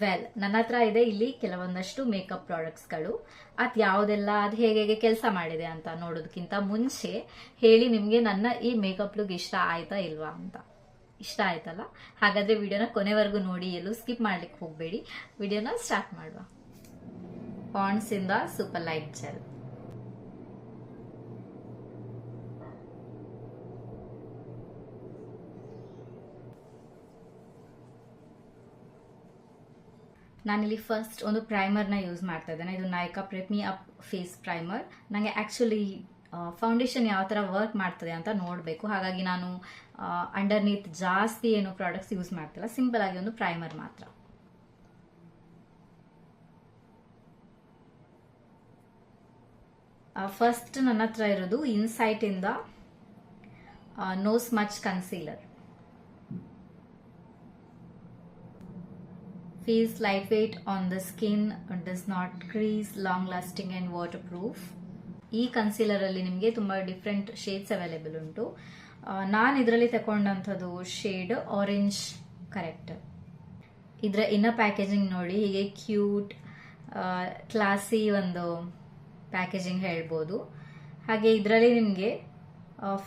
Well ನನ್ನ ಹತ್ರ ಇದೆ ಇಲ್ಲಿ ಕೆಲವೊಂದಷ್ಟು ಮೇಕಪ್ ಪ್ರಾಡಕ್ಟ್ಸ್ಗಳು ಅದು ಯಾವುದೆಲ್ಲ, ಅದು ಹೇಗೆ ಹೇಗೆ ಕೆಲಸ ಮಾಡಿದೆ ಅಂತ ನೋಡೋದಕ್ಕಿಂತ ಮುಂಚೆ ಹೇಳಿ ನಿಮಗೆ ನನ್ನ ಈ ಮೇಕಪ್ ಲುಕ್ ಇಷ್ಟ ಆಯ್ತಾ ಇಲ್ವಾ ಅಂತ. ಇಷ್ಟ ಆಯ್ತಲ್ಲ? ಹಾಗಾದ್ರೆ ವಿಡಿಯೋನ ಕೊನೆವರೆಗೂ ನೋಡಿ, ಎಲ್ಲೂ ಸ್ಕಿಪ್ ಮಾಡ್ಲಿಕ್ಕೆ ಹೋಗಬೇಡಿ. ವಿಡಿಯೋನ ಸ್ಟಾರ್ಟ್ ಮಾಡುವ. ಪಾಂಡ್ಸ್ ಇಂದ ಸೂಪರ್ ಲೈಟ್ ಜೆಲ್ ನಾನಿಲ್ಲಿ ಫಸ್ಟ್ ಒಂದು ಪ್ರೈಮರ್ನ ಯೂಸ್ ಮಾಡ್ತಾ ಇದ್ದೇನೆ. ಇದು Nykaa prep me up face primer ನನಗೆ ಆ್ಯಕ್ಚುಲಿ ಫೌಂಡೇಶನ್ ಯಾವ ಥರ ವರ್ಕ್ ಮಾಡ್ತದೆ ಅಂತ ನೋಡಬೇಕು. ಹಾಗಾಗಿ ನಾನು ಅಂಡರ್ನೀತ್ ಜಾಸ್ತಿ ಏನು ಪ್ರಾಡಕ್ಟ್ಸ್ ಯೂಸ್ ಮಾಡ್ತಿಲ್ಲ. ಸಿಂಪಲ್ ಆಗಿ ಒಂದು ಪ್ರೈಮರ್ ಮಾತ್ರ. ಫಸ್ಟ್ ನನ್ನ ಹತ್ರ ಇರೋದು ಇನ್ಸೈಟ್ ಇಂದ no smudge concealer feels lightweight on the skin, does not crease, long lasting and waterproof. ಈ ಕನ್ಸೀಲರ್ ಅಲ್ಲಿ ನಿಮಗೆ ತುಂಬಾ ಡಿಫ್ರೆಂಟ್ ಶೇಡ್ಸ್ ಅವೈಲೇಬಲ್ ಉಂಟು. ನಾನು ಇದರಲ್ಲಿ ತಗೊಂಡಂಥದ್ದು ಶೇಡ್ ಆರೆಂಜ್ ಕರೆಕ್ಟ್ ಇದರ ಇನ್ನ ಪ್ಯಾಕೇಜಿಂಗ್ ನೋಡಿ ಹೀಗೆ ಕ್ಯೂಟ್ ಕ್ಲಾಸಿ ಒಂದು ಪ್ಯಾಕೇಜಿಂಗ್ ಹೇಳ್ಬೋದು. ಹಾಗೆ ಇದರಲ್ಲಿ ನಿಮಗೆ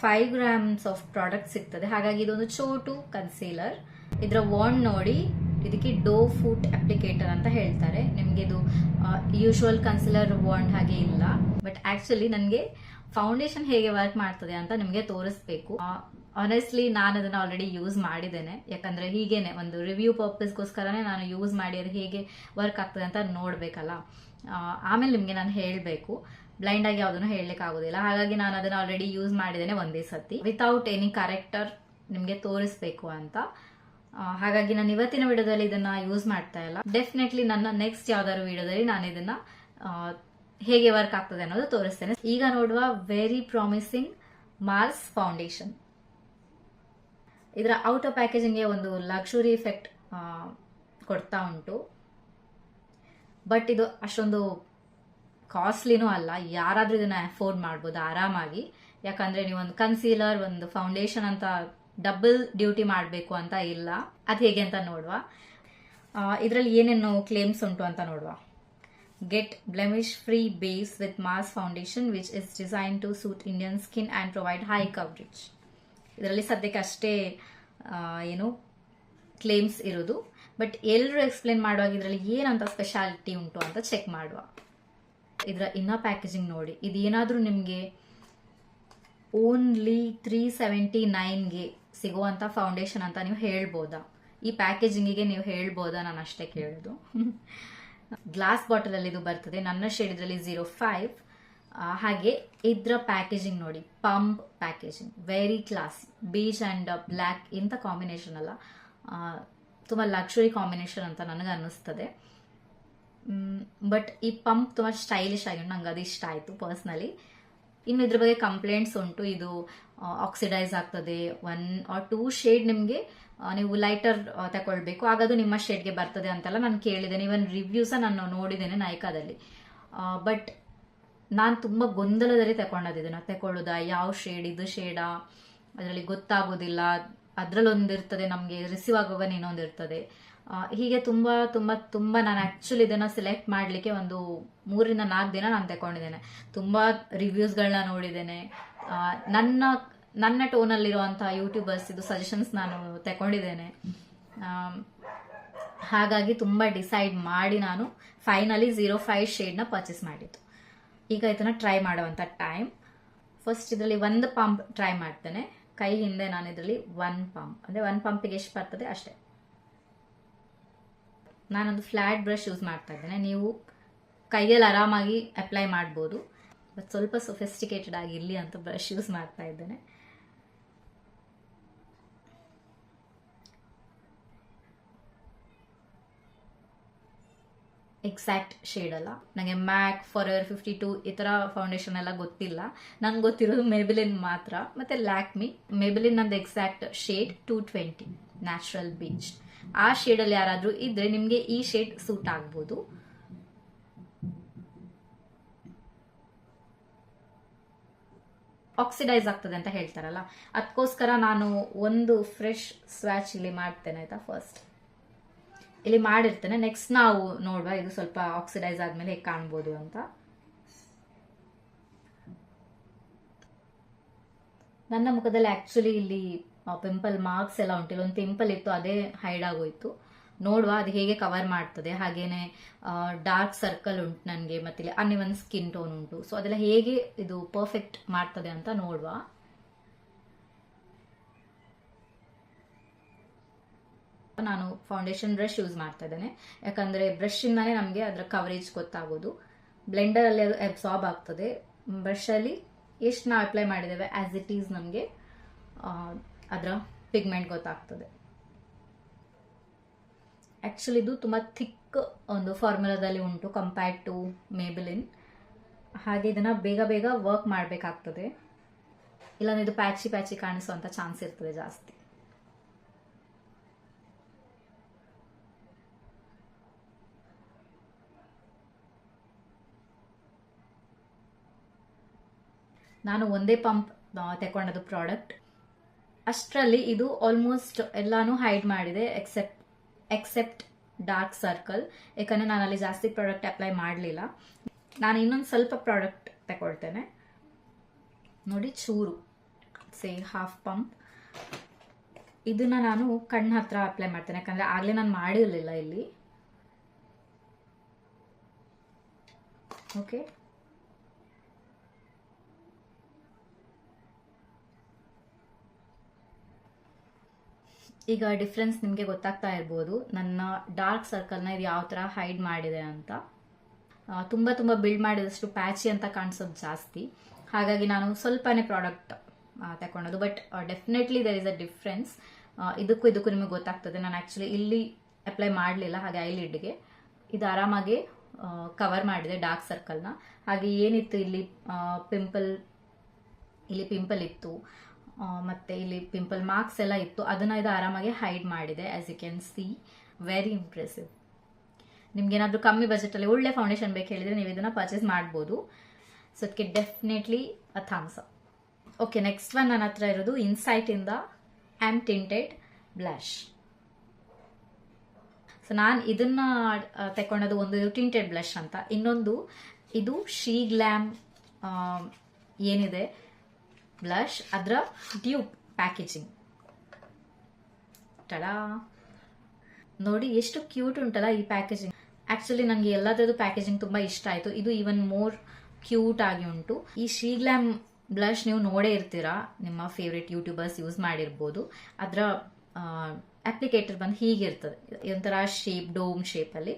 ಫೈವ್ ಗ್ರಾಮ್ಸ್ ಆಫ್ ಪ್ರಾಡಕ್ಟ್ ಸಿಗ್ತದೆ. ಹಾಗಾಗಿ ಇದೊಂದು ಚೋಟು ಕನ್ಸೀಲರ್ ಇದರ ವಾಂಡ್ ನೋಡಿ ಇದಕ್ಕೆ ಡೋ ಫುಟ್ ಅಪ್ಲಿಕೇಟರ್ ಅಂತ ಹೇಳ್ತಾರೆ. ನಿಮಗೆ ಇದು ಯೂಶುವಲ್ ಕನ್ಸಿಲರ್ ವಾಂಡ್ ಹಾಗೆ ಇಲ್ಲ. ಬಟ್ ಆಕ್ಚುಲಿ ನನಗೆ ಫೌಂಡೇಶನ್ ಹೇಗೆ ವರ್ಕ್ ಮಾಡ್ತದೆ ಅಂತ ನಿಮಗೆ ತೋರಿಸ್ಬೇಕು. ಆನೆಸ್ಟ್ಲಿ ನಾನು ಅದನ್ನ ಆಲ್ರೆಡಿ ಯೂಸ್ ಮಾಡಿದ್ದೇನೆ. ಯಾಕಂದ್ರೆ ಹೀಗೇನೆ ಒಂದು ರಿವ್ಯೂ ಪರ್ಪಸ್ಗೋಸ್ಕರನೇ ನಾನು ಯೂಸ್ ಮಾಡಿ ಅದು ಹೇಗೆ ವರ್ಕ್ ಆಗ್ತದೆ ಅಂತ ನೋಡ್ಬೇಕಲ್ಲ. ಆಮೇಲೆ ನಿಮಗೆ ನಾನು ಹೇಳಬೇಕು. ಬ್ಲೈಂಡ್ ಆಗಿ ಯಾವುದನ್ನು ಹೇಳಲಿಕ್ಕೆ ಆಗೋದಿಲ್ಲ. ಹಾಗಾಗಿ ನಾನು ಅದನ್ನ ಆಲ್ರೆಡಿ ಯೂಸ್ ಮಾಡಿದ್ದೇನೆ ಒಂದೇ ಸತಿ. ವಿತೌಟ್ ಎನಿ ಕರೆಕ್ಟರ್ ನಿಮಗೆ ತೋರಿಸ್ಬೇಕು ಅಂತ. ಹಾಗಾಗಿ ನಾನು ಇವತ್ತಿನ ವಿಡಿಯೋದಲ್ಲಿ ಇದನ್ನ ಯೂಸ್ ಮಾಡ್ತಾ ಇಲ್ಲ. ಡೆಫಿನೆಟ್ಲಿ ನನ್ನ ನೆಕ್ಸ್ಟ್ ಯಾವ್ದಾದ್ರು ವಿಡಿಯೋದಲ್ಲಿ ನಾನು ಇದನ್ನ ಹೇಗೆ ವರ್ಕ್ ಆಗ್ತದೆ ಅನ್ನೋದು ತೋರಿಸ್ತೇನೆ. ಈಗ ನೋಡುವ ವೆರಿ ಪ್ರಾಮಿಸಿಂಗ್ ಮಾರ್ಸ್ ಫೌಂಡೇಶನ್ ಇದರ ಔಟ್ ಆಫ್ ಪ್ಯಾಕೇಜಿಂಗ್ಗೆ ಒಂದು ಲಕ್ಷುರಿ ಇಫೆಕ್ಟ್ ಕೊಡ್ತಾ ಉಂಟು. ಬಟ್ ಇದು ಅಷ್ಟೊಂದು ಕಾಸ್ಟ್ಲಿನೂ ಅಲ್ಲ. ಯಾರಾದ್ರೂ ಇದನ್ನ ಅಫೋರ್ಡ್ ಮಾಡ್ಬೋದು ಆರಾಮಾಗಿ. ಯಾಕಂದ್ರೆ ನೀವು ಒಂದು ಕನ್ಸೀಲರ್ ಒಂದು ಫೌಂಡೇಶನ್ ಅಂತ ಡಬಲ್ ಡ್ಯೂಟಿ ಮಾಡಬೇಕು ಅಂತ ಇಲ್ಲ. ಅದು ಹೇಗೆ ಅಂತ ನೋಡುವ. ಇದರಲ್ಲಿ ಏನೇನು ಕ್ಲೇಮ್ಸ್ ಉಂಟು ಅಂತ ನೋಡುವ. Get blemish free base with Mars foundation which is design to suit Indian skin and provide high coverage ಇದರಲ್ಲಿ ಸದ್ಯಕ್ಕೆ ಅಷ್ಟೇ ಏನು ಕ್ಲೇಮ್ಸ್ ಇರೋದು. ಬಟ್ ಎಲ್ಲರೂ ಎಕ್ಸ್ಪ್ಲೇನ್ ಮಾಡುವಾಗ ಇದರಲ್ಲಿ ಏನಂತ ಸ್ಪೆಷಾಲಿಟಿ ಉಂಟು ಅಂತ ಚೆಕ್ ಮಾಡುವ. ಇದರ ಇನ್ನ ಪ್ಯಾಕೇಜಿಂಗ್ ನೋಡಿ. ಇದೇನಾದರೂ ನಿಮಗೆ ಓನ್ಲಿ ತ್ರೀ ಸೆವೆಂಟಿ ನೈನ್ಗೆ ಸಿಗುವಂಥ ಫೌಂಡೇಶನ್ ಅಂತ ನೀವು ಹೇಳ್ಬೋದಾ? ಈ ಪ್ಯಾಕೇಜಿಂಗಿಗೆ ನೀವು ಹೇಳ್ಬೋದಾ? ನಾನು ಅಷ್ಟೇ ಕೇಳೋದು. ಗ್ಲಾಸ್ ಬಾಟಲಲ್ಲಿ ಇದು ಬರ್ತದೆ. ನನ್ನ ಶೇಡ್ ಇದರಲ್ಲಿ ಝೀರೋ ಫೈವ್ ಹಾಗೆ ಇದರ ಪ್ಯಾಕೇಜಿಂಗ್ ನೋಡಿ. Pump packaging very class beige and black ಇಂಥ ಕಾಂಬಿನೇಷನ್ ಅಲ್ಲ. ತುಂಬ ಲಕ್ಷುರಿ ಕಾಂಬಿನೇಷನ್ ಅಂತ ನನಗೆ ಅನ್ನಿಸ್ತದೆ. ಬಟ್ ಈ ಪಂಪ್ ತುಂಬ ಸ್ಟೈಲಿಶ್ ಆಗಿ ನಂಗೆ ಅದು ಇಷ್ಟ ಆಯಿತು ಪರ್ಸ್ನಲಿ ಇನ್ನು ಇದ್ರ ಬಗ್ಗೆ ಕಂಪ್ಲೇಂಟ್ಸ್ ಉಂಟು. ಇದು ಆಕ್ಸಿಡೈಸ್ ಆಗ್ತದೆ. ಒನ್ ಆರ್ ಟೂ ಶೇಡ್ ನಿಮಗೆ ನೀವು ಲೈಟರ್ ತಗೊಳ್ಬೇಕು ಆಗ ಅದು ನಿಮ್ಮ ಶೇಡ್ಗೆ ಬರ್ತದೆ ಅಂತೆಲ್ಲ ನಾನು ಕೇಳಿದ್ದೇನೆ. ಇವನ್ ರಿವ್ಯೂಸ ನಾನು ನೋಡಿದ್ದೇನೆ ನೈಕಾದಲ್ಲಿ ಬಟ್ ನಾನು ತುಂಬ ಗೊಂದಲದಲ್ಲಿ ತಗೊಂಡದ್ದು ಇದನ್ನ ತಗೊಳ್ಳೋದಾ ಯಾವ ಶೇಡ್ ಇದು ಶೇಡಾ ಅದರಲ್ಲಿ ಗೊತ್ತಾಗೋದಿಲ್ಲ. ಅದ್ರಲ್ಲಿ ಒಂದಿರ್ತದೆ ನಮಗೆ ರಿಸೀವ್ ಆಗುವಾಗ ಇನ್ನೊಂದು ಇರ್ತದೆ ಹೀಗೆ ತುಂಬ ತುಂಬ ತುಂಬ ನಾನು ಆ್ಯಕ್ಚುಲಿ ಇದನ್ನು ಸೆಲೆಕ್ಟ್ ಮಾಡಲಿಕ್ಕೆ ಒಂದು ಮೂರಿಂದ ನಾಲ್ಕು ದಿನ ನಾನು ತಗೊಂಡಿದ್ದೇನೆ ತುಂಬ ರಿವ್ಯೂಸ್ಗಳನ್ನ ನೋಡಿದ್ದೇನೆ. ನನ್ನ ನನ್ನ ಟೋನಲ್ಲಿರುವಂಥ ಯೂಟ್ಯೂಬರ್ಸ್ ಇದು ಸಜೆಷನ್ಸ್ ನಾನು ತಗೊಂಡಿದ್ದೇನೆ ಹಾಗಾಗಿ ತುಂಬ ಡಿಸೈಡ್ ಮಾಡಿ ನಾನು ಫೈನಲಿ ಝೀರೋ ಫೈವ್ ಶೇಡ್ನ ಪರ್ಚೇಸ್ ಮಾಡಿದ್ದು. ಈಗ ಇದನ್ನು ಟ್ರೈ ಮಾಡುವಂಥ ಟೈಮ್ ಫಸ್ಟ್ ಇದರಲ್ಲಿ ಒಂದು ಪಂಪ್ ಟ್ರೈ ಮಾಡ್ತೇನೆ. ಕೈ ಹಿಂದೆ ನಾನು ಇದರಲ್ಲಿ ಒನ್ ಪಂಪ್ ಅಂದರೆ ಒನ್ ಪಂಪಿಗೆ ಎಷ್ಟು ಬರ್ತದೆ ಅಷ್ಟೇ. ನಾನೊಂದು ಫ್ಲ್ಯಾಟ್ ಬ್ರಷ್ ಯೂಸ್ ಮಾಡ್ತಾ ಇದ್ದೇನೆ. ನೀವು ಕೈಯಲ್ಲಿ ಆರಾಮಾಗಿ ಅಪ್ಲೈ ಮಾಡ್ಬೋದು. ಬಟ್ ಸ್ವಲ್ಪ ಸೊಫೆಸ್ಟಿಕೇಟೆಡ್ ಆಗಿರಲಿ ಅಂತ ಬ್ರಷ್ ಯೂಸ್ ಮಾಡ್ತಾ ಇದ್ದೇನೆ. ಎಕ್ಸಾಕ್ಟ್ ಶೇಡ್ ಅಲ್ಲ. ನನಗೆ Mac for ever fifty two ಈ ಥರ ಫೌಂಡೇಶನ್ ಎಲ್ಲ ಗೊತ್ತಿಲ್ಲ. ನಂಗೆ ಗೊತ್ತಿರೋದು ಮೇಬಿಲಿನ್ ಮಾತ್ರ. ಮತ್ತು ಲ್ಯಾಕ್ಮಿ ಮೇಬಿಲಿನ್ ನಂದು exact shade two twenty natural beige ಆ ಶೇಡಲ್ಲಿ ಯಾರಾದರೂ ಇದ್ರೆ ನಿಮಗೆ ಈ ಶೇಡ್ ಸೂಟ್ ಆಗ್ಬೋದು. ಆಕ್ಸಿಡೈಸ್ ಆಗ್ತದೆ ಅಂತ ಹೇಳ್ತಾರಲ್ಲ. ಅದಕ್ಕೋಸ್ಕರ ನಾನು ಒಂದು ಫ್ರೆಶ್ ಸ್ವ್ಯಾಚ್ ಇಲ್ಲಿ ಮಾಡ್ತೇನೆ ಆಯ್ತಾ ಫಸ್ಟ್ ಇಲ್ಲಿ ಮಾಡಿರ್ತೇನೆ. ನೆಕ್ಸ್ಟ್ ನಾವು ನೋಡುವ. ಇದು ಸ್ವಲ್ಪ ಆಕ್ಸಿಡೈಸ್ ಆದ್ಮೇಲೆ ಹೇಗೆ ಕಾಣ್ಬೋದು ಅಂತ. ನನ್ನ ಮುಖದಲ್ಲಿ ಆಕ್ಚುಲಿ ಇಲ್ಲಿ ಪಿಂಪಲ್ ಮಾರ್ಕ್ಸ್ ಎಲ್ಲ ಉಂಟು. ಒಂದು ಪಿಂಪಲ್ ಇತ್ತು, ಅದೇ ಹೈಡ್ ಆಗೋಯ್ತು. ನೋಡುವ ಅದು ಹೇಗೆ ಕವರ್ ಮಾಡ್ತದೆ. ಹಾಗೇನೆ ಡಾರ್ಕ್ ಸರ್ಕಲ್ ಉಂಟು ನನಗೆ ಮತ್ತೆ ಇಲ್ಲಿ ಒಂದು ಸ್ಕಿನ್ ಟೋನ್ ಉಂಟು. ಸೊ ಅದೆಲ್ಲ ಹೇಗೆ ಇದು ಪರ್ಫೆಕ್ಟ್ ಮಾಡ್ತದೆ ಅಂತ ನೋಡುವ. ನಾನು ಫೌಂಡೇಶನ್ ಬ್ರಷ್ ಯೂಸ್ ಮಾಡ್ತಾ ಇದ್ದೇನೆ. ಯಾಕಂದ್ರೆ ಇಂದಾನೆ ನಮಗೆ ಅದರ ಕವರೇಜ್ ಗೊತ್ತಾಗೋದು. ಬ್ಲೆಂಡರ್ ಅಲ್ಲಿ ಅದು ಅಬ್ಸಾರ್ಬ್ ಆಗ್ತದೆ. ಬ್ರಷ್ ಅಲ್ಲಿ ಎಷ್ಟು ನಾವು ಅಪ್ಲೈ ಮಾಡಿದ್ದೇವೆ ಆಸ್ ಇಟ್ ಈಸ್ ನಮಗೆ ಅದರ ಪಿಗ್ಮೆಂಟ್ ಗೊತ್ತಾಗ್ತದೆ. ಆ್ಯಕ್ಚುಲಿ ಇದು ತುಂಬಾ ಥಿಕ್ ಒಂದು ಫಾರ್ಮುಲಾದಲ್ಲಿ ಉಂಟು ಕಂಪೇರ್ಡ್ ಟು ಮೇಬಲಿನ್ ಹಾಗೆ ಇದನ್ನ ಬೇಗ ಬೇಗ ವರ್ಕ್ ಮಾಡಬೇಕಾಗ್ತದೆ. ಇಲ್ಲಾಂದ್ರೆ ಇದು ಪ್ಯಾಚಿ ಪ್ಯಾಚಿ ಕಾಣಿಸುವಂಥ ಚಾನ್ಸ್ ಇರ್ತದೆ ಜಾಸ್ತಿ. ನಾನು ಒಂದೇ ಪಂಪ್ ತಗೊಂಡದ್ದು ಪ್ರಾಡಕ್ಟ್ ಅಷ್ಟರಲ್ಲಿ ಇದು ಆಲ್ಮೋಸ್ಟ್ ಎಲ್ಲಾನು ಹೈಡ್ ಮಾಡಿದೆ ಎಕ್ಸೆಪ್ಟ್ ಎಕ್ಸೆಪ್ಟ್ ಡಾರ್ಕ್ ಸರ್ಕಲ್ ಯಾಕಂದರೆ ನಾನು ಅಲ್ಲಿ ಜಾಸ್ತಿ ಪ್ರಾಡಕ್ಟ್ ಅಪ್ಲೈ ಮಾಡಲಿಲ್ಲ. ನಾನು ಇನ್ನೊಂದು ಸ್ವಲ್ಪ ಪ್ರಾಡಕ್ಟ್ ತಗೊಳ್ತೇನೆ. ನೋಡಿ ಚೂರು ಸೇ ಹಾಫ್ ಪಂಪ್ ಇದನ್ನ ನಾನು ಕಣ್ಣು ಹತ್ರ ಅಪ್ಲೈ ಮಾಡ್ತೇನೆ, ಯಾಕಂದರೆ ಆಗ್ಲೇ ನಾನು ಮಾಡಿರಲಿಲ್ಲ ಇಲ್ಲಿ. ಓಕೆ ಈಗ ಡಿಫ್ರೆನ್ಸ್ ನಿಮಗೆ ಗೊತ್ತಾಗ್ತಾ ಇರ್ಬೋದು. ನನ್ನ ಡಾರ್ಕ್ ಸರ್ಕಲ್ನ ಇದು ಯಾವ ಥರ ಹೈಡ್ ಮಾಡಿದೆ ಅಂತ. ತುಂಬ ತುಂಬ ಬಿಲ್ಡ್ ಮಾಡಿದಷ್ಟು ಪ್ಯಾಚಿ ಅಂತ ಕಾಣಿಸೋದು ಜಾಸ್ತಿ. ಹಾಗಾಗಿ ನಾನು ಸ್ವಲ್ಪನೇ product ತಗೊಂಡೋದು but definitely there is a difference ಇದಕ್ಕೂ ಇದಕ್ಕೂ ನಿಮಗೆ ಗೊತ್ತಾಗ್ತದೆ. ನಾನು ಆ್ಯಕ್ಚುಲಿ ಇಲ್ಲಿ ಅಪ್ಲೈ ಮಾಡಲಿಲ್ಲ, ಹಾಗೆ ಐಲಿಡ್ಗೆ ಇದು ಆರಾಮಾಗಿ ಕವರ್ ಮಾಡಿದೆ ಡಾರ್ಕ್ ಸರ್ಕಲ್ನ ಹಾಗೆ ಏನಿತ್ತು ಇಲ್ಲಿ ಪಿಂಪಲ್ ಇಲ್ಲಿ ಪಿಂಪಲ್ ಇತ್ತು. ಮತ್ತೆ ಇಲ್ಲಿ ಪಿಂಪಲ್ ಮಾರ್ಕ್ಸ್ ಎಲ್ಲ ಇತ್ತು. ಅದನ್ನ ಇದು ಆರಾಮಾಗಿ ಹೈಡ್ ಮಾಡಿದೆ as you can see very impressive ನಿಮ್ಗೆ ಏನಾದರೂ ಕಮ್ಮಿ ಬಜೆಟಲ್ಲಿ ಒಳ್ಳೆ ಫೌಂಡೇಶನ್ ಬೇಕು ಹೇಳಿದ್ರೆ ನೀವು ಇದನ್ನ ಪರ್ಚೇಸ್ ಮಾಡ್ಬೋದು. ಸೊ ಅದಕ್ಕೆ definitely a thumbs up okay next one ನನ್ನ ಹತ್ರ ಇರೋದು ಇನ್ಸೈಟ್ ಇಂದ ಆಮ್ ಟಿಂಟೆಡ್ ಬ್ಲಶ್ ಸೊ ನಾನು ಇದನ್ನ ತಗೊಂಡದು ಒಂದು ಟಿಂಟೆಡ್ ಬ್ಲಶ್ ಅಂತ. ಇನ್ನೊಂದು, ಇದು ಶೀ ಗ್ಲಾಮ್ ಏನಿದೆ? ಬ್ಲಶ್ ಅದರ ಟ್ಯೂಬ್ ಪ್ಯಾಕೇಜಿಂಗ್. ಟಡಾ ನೋಡಿ ಎಷ್ಟು ಕ್ಯೂಟ್ ಉಂಟಲ್ಲ ಈ ಪ್ಯಾಕೇಜಿಂಗ್. ಆ್ಯಕ್ಚುಲಿ ನನಗೆ ಎಲ್ಲದರದ್ದು ಪ್ಯಾಕೇಜಿಂಗ್ ತುಂಬ ಇಷ್ಟ ಆಯಿತು. ಇದು ಈವನ್ ಮೋರ್ ಕ್ಯೂಟ್ ಆಗಿ ಉಂಟು. ಈ ಶ್ರೀಗ್ಲಾಮ್ ಬ್ಲಷ್ ನೀವು ನೋಡೇ ಇರ್ತೀರಾ? ನಿಮ್ಮ ಫೇವ್ರೆಟ್ ಯೂಟ್ಯೂಬರ್ಸ್ ಯೂಸ್ ಮಾಡಿರ್ಬೋದು. ಅದರ ಅಪ್ಲಿಕೇಟರ್ ಬಂದು ಹೀಗಿರ್ತದೆ ಒಂಥರ ಶೇಪ್ ಡೋಮ್ ಶೇಪಲ್ಲಿ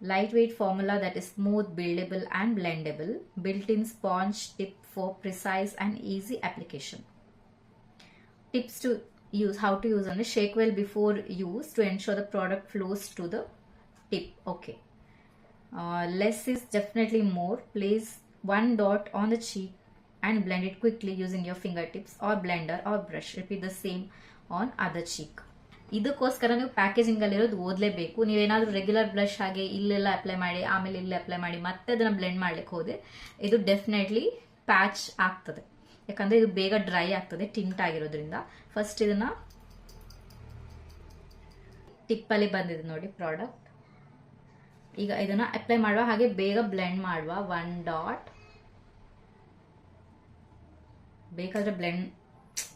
lightweight formula that is smooth buildable and blendable built in sponge tip for precise and easy application. tips to use how to use on shake well before use to ensure the product flows to the tip okay uh, less is definitely more place one dot on the cheek and blend it quickly using your fingertips or blender or brush repeat the same on other cheek ಇದಕ್ಕೋಸ್ಕರ ನೀವು packaging ಅಲ್ಲಿರೋದು ಓದಲೇಬೇಕು ನೀವೇನಾದರೂ regular blush ಹಾಗೆ ಇಲ್ಲೆಲ್ಲ apply ಮಾಡಿ ಆಮೇಲೆ ಇಲ್ಲಿ apply ಮಾಡಿ ಮತ್ತೆ ಅದನ್ನು ಬ್ಲೆಂಡ್ ಮಾಡ್ಲಿಕ್ಕೆ ಹೋದೆ ಇದು ಡೆಫಿನೆಟ್ಲಿ ಪ್ಯಾಚ್ ಆಗ್ತದೆ. ಯಾಕಂದ್ರೆ ಇದು ಬೇಗ ಡ್ರೈ ಆಗ್ತದೆ, ಟಿಂಟ್ ಆಗಿರೋದ್ರಿಂದ. ಫಸ್ಟ್ ಇದನ್ನ ಟಿಪ್ಪಲ್ಲಿ ಬಂದಿದೆ ನೋಡಿ ಪ್ರಾಡಕ್ಟ್ ಈಗ ಇದನ್ನ ಅಪ್ಲೈ ಮಾಡುವ ಹಾಗೆ ಬೇಗ ಬ್ಲೆಂಡ್ ಮಾಡುವ. ಒನ್ ಡಾಟ್ ಬೇಕಾದ್ರೆ ಬ್ಲೆಂಡ್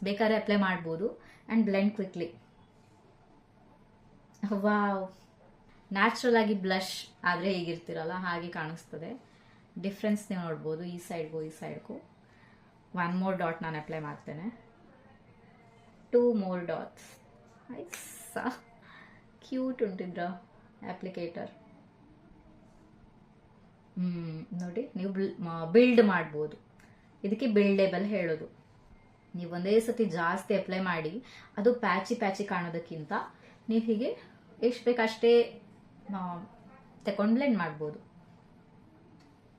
ಬೇಕಾದ್ರೆ ಅಪ್ಲೈ ಮಾಡ್ಬೋದು. And blend quickly wow natural ಆಗಿ ಬ್ಲಷ್ ಆದ್ರೆ ಹೇಗಿರ್ತಿರಲ್ಲ, ಹಾಗೆ ಕಾಣಿಸ್ತದೆ. ಡಿಫ್ರೆನ್ಸ್ ನೀವು ನೋಡ್ಬೋದು, ಈ ಸೈಡ್ಗೂ ಈ ಸೈಡ್ಗೂ ಒನ್ ಮೋರ್ ಡಾಟ್ ನಾನು ಅಪ್ಲೈ ಮಾಡ್ತೇನೆ. ಟೂ ಮೋರ್ ಡಾಟ್ಸ್ ಐಸಾ ಕ್ಯೂಟ್ ಉಂಟಿದ್ರ ಅಪ್ಲಿಕೇಟರ್ ಹ್ಮ್, ನೋಡಿ, ನೀವು ಬಿಲ್ಡ್ ಮಾಡ್ಬೋದು. ಇದಕ್ಕೆ ಬಿಲ್ಡೇಬಲ್ ಹೇಳೋದು. ನೀವು ಒಂದೇ ಸತಿ ಜಾಸ್ತಿ ಅಪ್ಲೈ ಮಾಡಿ, ಅದು ಪ್ಯಾಚಿ ಪ್ಯಾಚಿ ಕಾಣೋದಕ್ಕಿಂತ ನೀವು ಹೀಗೆ ಎಷ್ಟು ಬೇಕಷ್ಟೇ ತಗೊಂಡು ಬ್ಲೆಂಡ್ ಮಾಡ್ಬೋದು.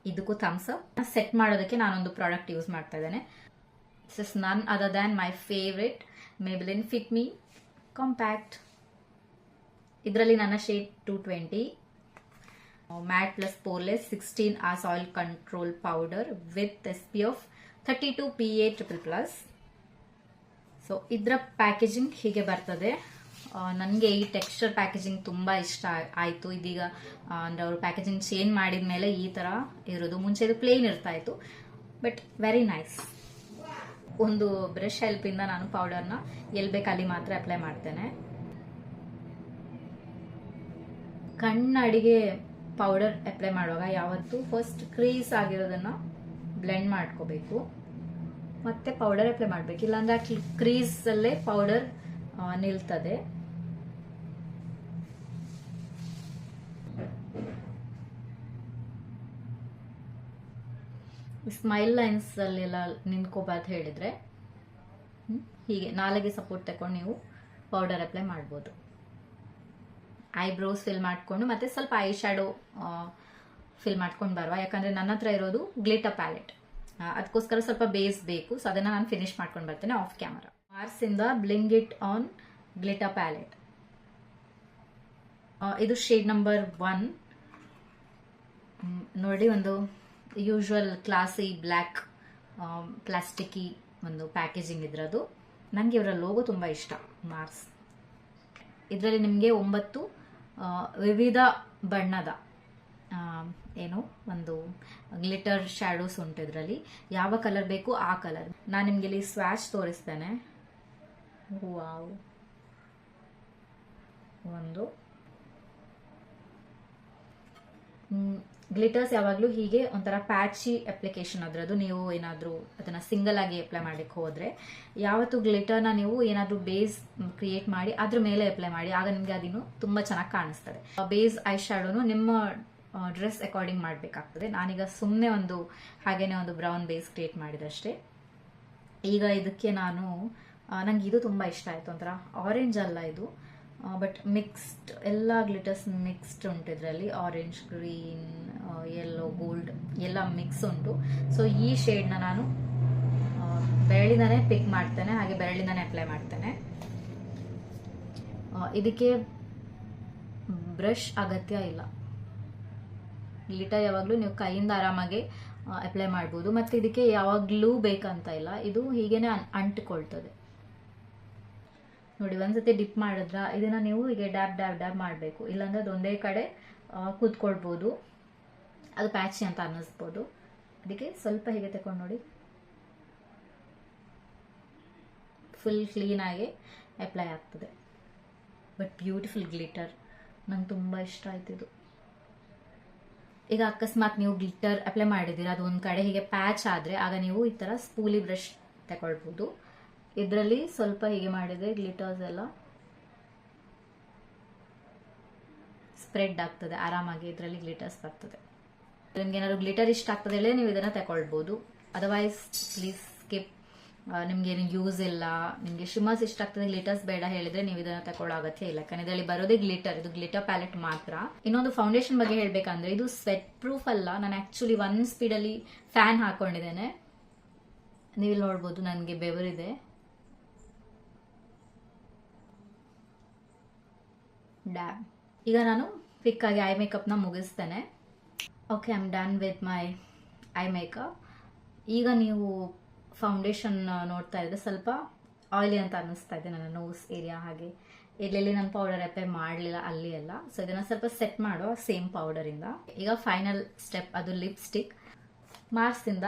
ಇದಕ್ಕೂ ಥಮ್ಸ್ ಸೆಟ್ ಮಾಡೋದಕ್ಕೆ ನಾನೊಂದು ಪ್ರಾಡಕ್ಟ್ ಯೂಸ್ ಮಾಡ್ತಾ ಇದ್ದೇನೆ. This is none other than my favourite Maybelline fit me compact ಇದರಲ್ಲಿ ನನ್ನ shade two twenty matte plus poreless sixteen as oil control powder with S P F thirty two P A triple plus so ಇದರ packaging ಹೀಗೆ ಬರ್ತದೆ. ನನಗೆ ಈ texture packaging ತುಂಬ ಇಷ್ಟ ಆಯಿತು. ಇದೀಗ ಅಂದರೆ ಅವರು ಪ್ಯಾಕೇಜಿಂಗ್ ಚೇಂಜ್ ಮಾಡಿದ ಮೇಲೆ ಈ ಥರ ಇರೋದು. ಮುಂಚೆ ಇದು ಪ್ಲೇನ್ ಇರ್ತಾ ಇತ್ತು. ಬಟ್ ವೆರಿ ನೈಸ್ ಒಂದು ಬ್ರಷ್ ಹೆಲ್ಪಿಂದ ನಾನು ಪೌಡರ್ನ ಎಲ್ಲಿ ಬೇಕಲ್ಲಿ ಮಾತ್ರ ಅಪ್ಲೈ ಮಾಡ್ತೇನೆ. ಕಣ್ಣಡಿಗೆ ಪೌಡರ್ ಅಪ್ಲೈ ಮಾಡುವಾಗ ಯಾವತ್ತು ಫಸ್ಟ್ ಕ್ರೀಸ್ ಆಗಿರೋದನ್ನ ಬ್ಲೆಂಡ್ ಮಾಡ್ಕೋಬೇಕು. ಮತ್ತೆ ಪೌಡರ್ ಅಪ್ಲೈ ಮಾಡಬೇಕು. ಇಲ್ಲಾಂದ್ರೆ ಕ್ರೀಸಲ್ಲೇ ಪೌಡರ್ ನಿಲ್ತದೆ. ಸ್ಮೈಲ್ ಲೈನ್ಸ್ ಅಲ್ಲೆಲ್ಲ ನಿಂತ್ಕೋಬಾರ್ದು ಹೇಳಿದ್ರೆ ಹೀಗೆ ನಾಲಿಗೆ ಸಪೋರ್ಟ್ ತಗೊಂಡು ನೀವು ಪೌಡರ್ ಅಪ್ಲೈ ಮಾಡ್ಬೋದು. ಐಬ್ರೋಸ್ ಫಿಲ್ ಮಾಡಿಕೊಂಡು, ಮತ್ತೆ ಸ್ವಲ್ಪ ಐ ಶ್ಯಾಡೋ ಫಿಲ್ ಮಾಡ್ಕೊಂಡು ಬರುವ. ಯಾಕಂದ್ರೆ ನನ್ನ ಹತ್ರ ಇರೋದು ಗ್ಲಿಟರ್ ಪ್ಯಾಲೆಟ್ ಅದಕ್ಕೋಸ್ಕರ ಸ್ವಲ್ಪ ಬೇಸ್ ಬೇಕು. ಸೊ ಅದನ್ನ ನಾನು ಫಿನಿಶ್ ಮಾಡ್ಕೊಂಡು ಬರ್ತೇನೆ off camera ಮಾರ್ಸಿಂದ bling it on glitter palette ಇದು ಶೇಡ್ ನಂಬರ್ ಒನ್ ನೋಡಿ ಒಂದು ಯೂಶುವಲ್ ಕ್ಲಾಸಿ ಬ್ಲ್ಯಾಕ್ ಪ್ಲಾಸ್ಟಿಕ್ಕಿ ಒಂದು ಪ್ಯಾಕೇಜಿಂಗ್ ಇದ್ರದು. ನನಗೆ ಇವರ ಲೋಗೋ ತುಂಬ ಇಷ್ಟ ಮಾರ್ಸ್ ಇದರಲ್ಲಿ ನಿಮಗೆ ಒಂಬತ್ತು ವಿವಿಧ ಬಣ್ಣದ ಏನು, ಒಂದು ಗ್ಲಿಟರ್ ಶ್ಯಾಡೋಸ್ ಉಂಟು ಇದರಲ್ಲಿ. ಯಾವ ಕಲರ್ ಬೇಕು ಆ ಕಲರ್ ನಾನು ನಿಮಗೆ ಇಲ್ಲಿ ಸ್ವ್ಯಾಚ್ ತೋರಿಸ್ತೇನೆ. ವಾವ್ ಒಂದು. ಗ್ಲಿಟರ್ಸ್ ಯಾವಾಗಲೂ ಹೀಗೆ ಒಂಥರ ಪ್ಯಾಚಿ ಅಪ್ಲಿಕೇಶನ್ ಅದರದ್ದು ನೀವು ಏನಾದರೂ ಅದನ್ನ ಸಿಂಗಲ್ ಆಗಿ ಅಪ್ಲೈ ಮಾಡಲಿಕ್ಕೆ ಹೋದ್ರೆ, ಯಾವತ್ತು ಗ್ಲಿಟರ್ನ ನೀವು ಏನಾದರೂ ಬೇಸ್ ಕ್ರಿಯೇಟ್ ಮಾಡಿ ಅದ್ರ ಮೇಲೆ ಅಪ್ಲೈ ಮಾಡಿ, ಆಗ ನಿಮಗೆ ಅದಿನ್ನು ತುಂಬಾ ಚೆನ್ನಾಗಿ ಕಾಣಿಸ್ತದೆ. ಬೇಸ್ ಐ ಶ್ಯಾಡೋನು ನಿಮ್ಮ ಡ್ರೆಸ್ ಅಕಾರ್ಡಿಂಗ್ ಮಾಡಬೇಕಾಗ್ತದೆ. ನಾನೀಗ ಸುಮ್ಮನೆ ಒಂದು ಹಾಗೇನೆ ಒಂದು ಬ್ರೌನ್ ಬೇಸ್ ಕ್ರಿಯೇಟ್ ಮಾಡಿದಷ್ಟೇ. ಈಗ ಇದಕ್ಕೆ ನಾನು ನಂಗೆ ಇದು ತುಂಬ ಇಷ್ಟ ಆಯಿತು. ಒಂಥರ ಆರೆಂಜ್ ಅಲ್ಲ ಇದು. ಬಟ್ ಮಿಕ್ಸ್ಡ್ ಎಲ್ಲ ಗ್ಲಿಟರ್ಸ್ ಮಿಕ್ಸ್ಡ್ ಉಂಟು ಇದರಲ್ಲಿ. ಆರೆಂಜ್ ಗ್ರೀನ್ ಯೆಲ್ಲೋ ಗೋಲ್ಡ್ ಎಲ್ಲ ಮಿಕ್ಸ್ ಉಂಟು. ಸೊ ಈ ಶೇಡ್ನ ನಾನು ಬೆರಳಿನೇ ಪಿಕ್ ಮಾಡ್ತೇನೆ, ಹಾಗೆ ಬೆರಳಿನೇ ಅಪ್ಲೈ ಮಾಡ್ತೇನೆ. ಇದಕ್ಕೆ ಬ್ರಷ್ ಅಗತ್ಯ ಇಲ್ಲ. ಗ್ಲಿಟರ್ ಯಾವಾಗಲೂ ನೀವು ಕೈಯಿಂದ ಆರಾಮಾಗಿ ಅಪ್ಲೈ ಮಾಡ್ಬೋದು. ಮತ್ತೆ ಇದಕ್ಕೆ ಯಾವಾಗಲೂ ಬೇಕಂತ ಇಲ್ಲ. ಇದು ಹೀಗೇನೆ ಅಂಟಿಕೊಳ್ತದೆ. ನೋಡಿ ಒಂದ್ಸತಿ ಡಿಪ್ ಮಾಡಿದ್ರ ಇದನ್ನ ನೀವು ಹೀಗೆ ಡ್ಯಾಬ್ ಡ್ಯಾಬ್ ಡ್ಯಾಬ್ ಮಾಡಬೇಕು. ಇಲ್ಲಾಂದ್ರೆ ಒಂದೇ ಕಡೆ ಕೂತ್ಕೊಳ್ಬೋದು. ಅದು ಪ್ಯಾಚಿ ಅಂತ ಅನ್ನಿಸ್ಬೋದು. ಅದಕ್ಕೆ ಸ್ವಲ್ಪ ಹೀಗೆ ತಕೊಂಡು ನೋಡಿ. ಫುಲ್ ಕ್ಲೀನಾಗಿ ಅಪ್ಲೈ ಆಗ್ತದೆ. ಬಟ್ ಬ್ಯೂಟಿಫುಲ್ ಗ್ಲಿಟರ್ ನಂಗೆ ತುಂಬ ಇಷ್ಟ ಆಯ್ತು ಇದು. ಈಗ ಅಕಸ್ಮಾತ್ ನೀವು ಗ್ಲಿಟರ್ ಅಪ್ಲೈ ಮಾಡಿದ್ದೀರಾ, ಅದು ಒಂದು ಕಡೆ ಹೀಗೆ ಪ್ಯಾಚ್ ಆದರೆ, ಆಗ ನೀವು ಈ ಥರ ಸ್ಪೂಲಿ ಬ್ರಷ್ ತಗೊಳ್ಬೋದು. ಇದರಲ್ಲಿ ಸ್ವಲ್ಪ ಹೀಗೆ ಮಾಡಿದರೆ ಗ್ಲಿಟರ್ಸ್ ಎಲ್ಲ ಸ್ಪ್ರೆಡ್ ಆಗ್ತದೆ, ಆರಾಮಾಗಿ ಇದರಲ್ಲಿ ಗ್ಲಿಟರ್ಸ್ ಬರ್ತದೆ. ನಿಮ್ಗೆ ಏನಾದ್ರು ಗ್ಲಿಟರ್ ಇಷ್ಟ ಆಗ್ತದೆ ಇಲ್ಲೇ ನೀವು ಇದನ್ನ ತಗೊಳ್ಬೋದು ಅದರ್ವೈಸ್ ಪ್ಲೀಸ್ ಸ್ಕಿಪ್ ನಿಮ್ಗೆ ಏನು ಯೂಸ್ ಇಲ್ಲ, ನಿಮ್ಗೆ ಶಿಮರ್ಸ್ ಇಷ್ಟ ಆಗ್ತದೆ ಗ್ಲಿಟರ್ಸ್ ಬೇಡ ಹೇಳಿದ್ರೆ ನೀವು ಇದನ್ನ ತಗೊಳ್ಳೋ ಅಗತ್ಯ ಇಲ್ಲ. ಯಾಕಂದ್ರೆ ಇದರಲ್ಲಿ ಬರೋದೇ ಗ್ಲಿಟರ್ ಇದು ಗ್ಲಿಟರ್ ಪ್ಯಾಲೆಟ್ ಮಾತ್ರ. ಇನ್ನೊಂದು ಫೌಂಡೇಶನ್ ಬಗ್ಗೆ ಹೇಳ್ಬೇಕಂದ್ರೆ ಇದು ಸ್ವೆಟ್ ಪ್ರೂಫ್ ಅಲ್ಲ. ನಾನು ಆಕ್ಚುಲಿ ಒನ್ ಸ್ಪೀಡಲ್ಲಿ ಫ್ಯಾನ್ ಹಾಕೊಂಡಿದ್ದೇನೆ. ನೀವು ನೋಡ್ಬೋದು, ನನಗೆ ಬೆವರಿದೆ. ಡ್ಯಾಮ್ ಈಗ ನಾನು ಕ್ವಿಕ್ ಆಗಿ ಐ ಮೇಕಪ್ನ ಮುಗಿಸ್ತೇನೆ. Okay I am done with my eye makeup ಈಗ ನೀವು ಫೌಂಡೇಶನ್ ನೋಡ್ತಾ ಇದ್ರೆ ಸ್ವಲ್ಪ ಆಯಿಲಿ ಅಂತ ಅನ್ನಿಸ್ತಾ ಇದೆ ನನ್ನ ನೋಸ್ ಏರಿಯಾ ಹಾಗೆ. ಎಲ್ಲೆಲ್ಲಿ ನಾನು ಪೌಡರ್ ಅಪ್ಲೈ ಮಾಡಲಿಲ್ಲ, ಅಲ್ಲಿ ಎಲ್ಲ. ಸೊ ಇದನ್ನು ಸ್ವಲ್ಪ ಸೆಟ್ ಮಾಡುವ ಸೇಮ್ ಪೌಡರಿಂದ ಈಗ ಫೈನಲ್ ಸ್ಟೆಪ್ ಅದು ಲಿಪ್ಸ್ಟಿಕ್ ಮಾರ್ಕ್ಸಿಂದ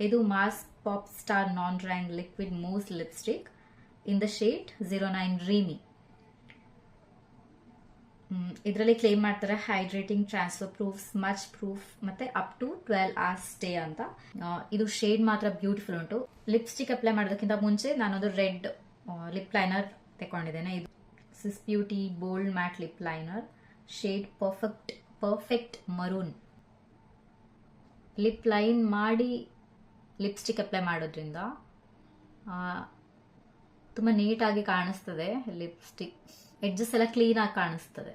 ಇದು Mars pop star non drying liquid mousse lipstick in the shade zero nine ರೀಮಿ ಇದರಲ್ಲಿ ಕ್ಲೇಮ್ ಮಾಡ್ತಾರೆ hydrating transfer proof smudge proof ಮತ್ತೆ up to twelve hours stay ಅಂತ. ಇದು ಶೇಡ್ ಮಾತ್ರ ಬ್ಯೂಟಿಫುಲ್ ಉಂಟು. ಲಿಪ್ಸ್ಟಿಕ್ ಅಪ್ಲೈ ಮಾಡೋದಕ್ಕಿಂತ ಮುಂಚೆ ನಾನೊಂದು ರೆಡ್ ಲಿಪ್ ಲೈನರ್ ತಗೊಂಡಿದ್ದೇನೆ ಇದು Swiss beauty bold matte lip liner shade perfect perfect maroon lip line ಮಾಡಿ ಲಿಪ್ಸ್ಟಿಕ್ ಅಪ್ಲೈ ಮಾಡೋದ್ರಿಂದ ತುಂಬ ನೀಟಾಗಿ ಕಾಣಿಸ್ತದೆ ಲಿಪ್ಸ್ಟಿಕ್ ಎಡ್ಜಸ್ ಎಲ್ಲ ಕ್ಲೀನ್ ಆಗಿ ಕಾಣಿಸ್ತದೆ.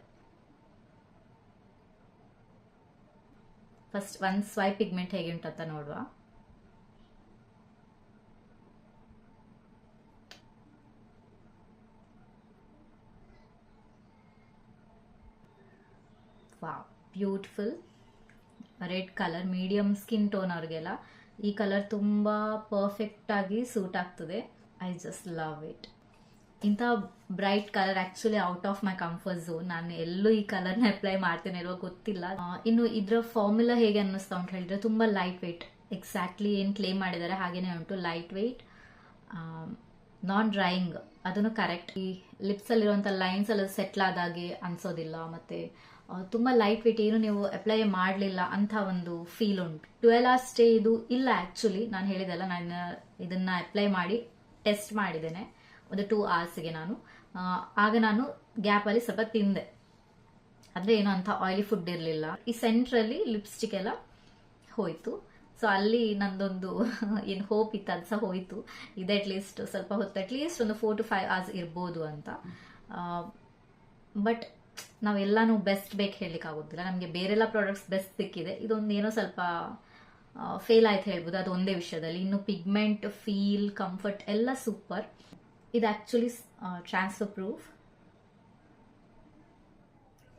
ಫಸ್ಟ್ ಒನ್ ಸ್ವೈಪ್ ಪಿಗ್ಮೆಂಟ್ ಹೇಗೆ ಉಂಟಂತ ನೋಡುವ. Beautiful red colour medium skin tone ಅವ್ರಿಗೆಲ್ಲ. ಈ ಕಲರ್ ತುಂಬ ಪರ್ಫೆಕ್ಟ್ ಆಗಿ ಸೂಟ್ ಆಗ್ತದೆ. ಐ ಜಸ್ಟ್ ಲವ್ ಇಟ್ ಇಂಥ bright colour actually out of my comfort zone ನಾನು ಎಲ್ಲೂ ಈ ಕಲರ್ನ ಅಪ್ಲೈ ಮಾಡ್ತೇನೆ ಇಲ್ವೋ ಗೊತ್ತಿಲ್ಲ. ಇನ್ನು ಇದರ ಫಾರ್ಮುಲಾ ಹೇಗೆ ಅನ್ನಿಸ್ತಾ ಅಂತ ಹೇಳಿದ್ರೆ ತುಂಬ ಲೈಟ್ ವೆಯ್ಟ್ ಎಕ್ಸಾಕ್ಟ್ಲಿ ಏನು ಕ್ಲೇಮ್ ಮಾಡಿದ್ದಾರೆ ಹಾಗೇನೆ ಉಂಟು. ಲೈಟ್ ವೆಯ್ಟ್ ನಾನ್ ಡ್ರೈಯಿಂಗ್ ಅದನ್ನು ಕರೆಕ್ಟ್ ಈ ಲಿಪ್ಸ್ ಅಲ್ಲಿರುವಂಥ ಲೈನ್ಸ್ ಎಲ್ಲ ಸೆಟ್ಲ್ ಆದಾಗೆ ಅನ್ಸೋದಿಲ್ಲ. ಮತ್ತೆ ತುಂಬ ಲೈಟ್ ವೆಯ್ಟ್ ಏನು ನೀವು ಅಪ್ಲೈ ಮಾಡಲಿಲ್ಲ ಅಂತ ಒಂದು ಫೀಲ್ ಉಂಟು. ಟ್ವೆಲ್ ಅವರ್ಸ್ ಸ್ಟೇ ಇದು ಇಲ್ಲ ಆಕ್ಚುಲಿ ನಾನು ಹೇಳಿದಲ್ಲ ನಾನು ಇದನ್ನ ಅಪ್ಲೈ ಮಾಡಿ ಟೆಸ್ಟ್ ಮಾಡಿದ್ದೇನೆ. ಒಂದು ಟೂ ಅವರ್ಸ್ಗೆ ನಾನು. ಆಗ ನಾನು ಗ್ಯಾಪ್ ಅಲ್ಲಿ ಸ್ವಲ್ಪ ತಿಂದೆ. ಅಂದ್ರೆ ಏನೋ ಅಂತ ಆಯಿಲಿ ಫುಡ್ ಇರಲಿಲ್ಲ. ಈ ಸೆಂಟ್ರಲ್ಲಿ ಲಿಪ್ಸ್ಟಿಕ್ ಎಲ್ಲ ಹೋಯಿತು. ಸೊ ಅಲ್ಲಿ ನಂದೊಂದು ಏನು ಹೋಪ್ ಇತ್ತು ಅದು ಸಹ ಹೋಯ್ತು. ಇದೆ ಅಟ್ಲೀಸ್ಟ್ ಸ್ವಲ್ಪ ಹೊತ್ತು ಅಟ್ಲೀಸ್ಟ್ ಒಂದು ಫೋರ್ ಟು ಫೈವ್ ಅವರ್ಸ್ ಇರ್ಬೋದು ಅಂತ. ಬಟ್ ನಾವೆಲ್ಲಾನು ಬೆಸ್ಟ್ ಬೇಕು ಹೇಳಲಿಕ್ಕೆ ಆಗೋದಿಲ್ಲ. ನಮಗೆ ಬೇರೆಲ್ಲ ಪ್ರಾಡಕ್ಟ್ಸ್ ಬೆಸ್ಟ್ ಸಿಕ್ಕಿದೆ. ಇದೊಂದು ಏನೋ ಸ್ವಲ್ಪ ಫೇಲ್ ಆಯ್ತು ಹೇಳ್ಬೋದು. ಅದು ಒಂದೇ ವಿಷಯದಲ್ಲಿ. ಇನ್ನು ಪಿಗ್ಮೆಂಟ್ ಫೀಲ್ ಕಂಫರ್ಟ್ ಎಲ್ಲ ಸೂಪರ್ ಇದು ಆಕ್ಚುಲಿ ಟ್ರಾನ್ಸ್ಫರ್ ಪ್ರೂಫ್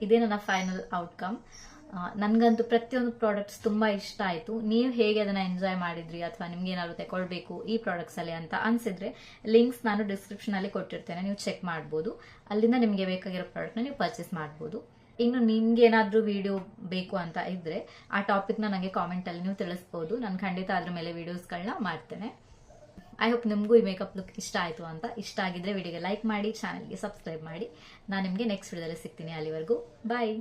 ಇದೇ ನನ್ನ ಫೈನಲ್ ಔಟ್ಕಮ್ ನನಗಂತೂ ಪ್ರತಿಯೊಂದು ಪ್ರಾಡಕ್ಟ್ಸ್ ತುಂಬ ಇಷ್ಟ ಆಯಿತು. ನೀವು ಹೇಗೆ ಅದನ್ನು ಎಂಜಾಯ್ ಮಾಡಿದ್ರಿ ಅಥವಾ ನಿಮ್ಗೆ ಏನಾದರೂ ತಗೊಳ್ಬೇಕು ಈ ಪ್ರಾಡಕ್ಟ್ಸಲ್ಲಿ ಅಂತ ಅನಿಸಿದ್ರೆ ಲಿಂಕ್ಸ್ ನಾನು ಡಿಸ್ಕ್ರಿಪ್ಷನಲ್ಲಿ ಕೊಟ್ಟಿರ್ತೇನೆ. ನೀವು ಚೆಕ್ ಮಾಡ್ಬೋದು. ಅಲ್ಲಿಂದ ನಿಮಗೆ ಬೇಕಾಗಿರೋ ಪ್ರಾಡಕ್ಟ್ನ ನೀವು ಪರ್ಚೇಸ್ ಮಾಡ್ಬೋದು. ಇನ್ನು ನಿಮ್ಗೆ ಏನಾದರೂ ವಿಡಿಯೋ ಬೇಕು ಅಂತ ಇದ್ರೆ ಆ ಟಾಪಿಕ್ನ ನನಗೆ ಕಾಮೆಂಟಲ್ಲಿ ನೀವು ತಿಳಿಸ್ಬೋದು. ನಾನು ಖಂಡಿತ ಅದ್ರ ಮೇಲೆ ವೀಡಿಯೋಸ್ಗಳನ್ನ ಮಾಡ್ತೇನೆ. ಐ ಹೋಪ್ ನಿಮಗೂ ಈ ಮೇಕಪ್ ಲುಕ್ ಇಷ್ಟ ಆಯಿತು ಅಂತ. ಇಷ್ಟ ಆಗಿದ್ರೆ ವಿಡಿಯೋಗೆ ಲೈಕ್ ಮಾಡಿ ಚಾನಲ್ಗೆ ಸಬ್ಸ್ಕ್ರೈಬ್ ಮಾಡಿ. ನಾನು ನಿಮಗೆ ನೆಕ್ಸ್ಟ್ ವಿಡಿಯೋದಲ್ಲಿ ಸಿಗ್ತೀನಿ ಅಲ್ಲಿವರೆಗೂ. ಬಾಯ್